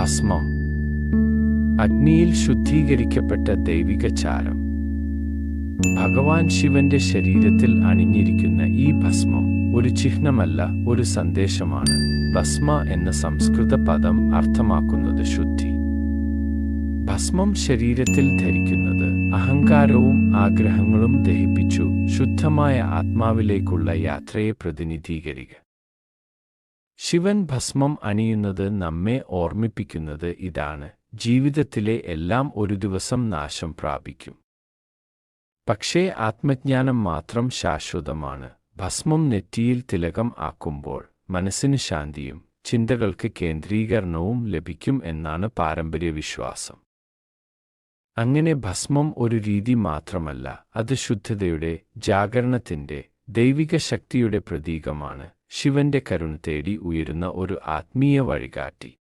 ഭസ്മം. അഗ്നിയിൽ ശുദ്ധീകരിക്കപ്പെട്ട ദൈവിക ചാരം. ഭഗവാൻ ശിവന്റെ ശരീരത്തിൽ അണിഞ്ഞിരിക്കുന്ന ഈ ഭസ്മം ഒരു ചിഹ്നമല്ല ഒരു സന്ദേശമാണ്. ഭസ്മ എന്ന സംസ്കൃത പദം അർത്ഥമാക്കുന്നത് ശുദ്ധി. ഭസ്മം ശരീരത്തിൽ ധരിക്കുന്നത് അഹങ്കാരവും ആഗ്രഹങ്ങളും ദഹിപ്പിച്ചു ശുദ്ധമായ ആത്മാവിലേക്കുള്ള യാത്രയെ പ്രതിനിധീകരിക്കുക. ശിവൻ ഭസ്മം അണിയുന്നത് നമ്മെ ഓർമ്മിപ്പിക്കുന്നത് ഇതാണ്. ജീവിതത്തിലെ എല്ലാം ഒരു ദിവസം നാശം പ്രാപിക്കും. പക്ഷേ ആത്മജ്ഞാനം മാത്രം ശാശ്വതമാണ്. ഭസ്മം നെറ്റിയിൽ തിലകം ആക്കുമ്പോൾ മനസ്സിന് ശാന്തിയും ചിന്തകൾക്ക് കേന്ദ്രീകരണവും ലഭിക്കും എന്നാണ് പാരമ്പര്യ വിശ്വാസം. അങ്ങനെ ഭസ്മം ഒരു രീതി മാത്രമല്ല അത് ശുദ്ധതയുടെ ജാഗരണത്തിന്റെ ദൈവിക ശക്തിയുടെ പ്രതീകമാണ്. ശിവന്റെ കരുണ തേടി ഉയരുന്ന ഒരു ആത്മീയ വഴികാട്ടി.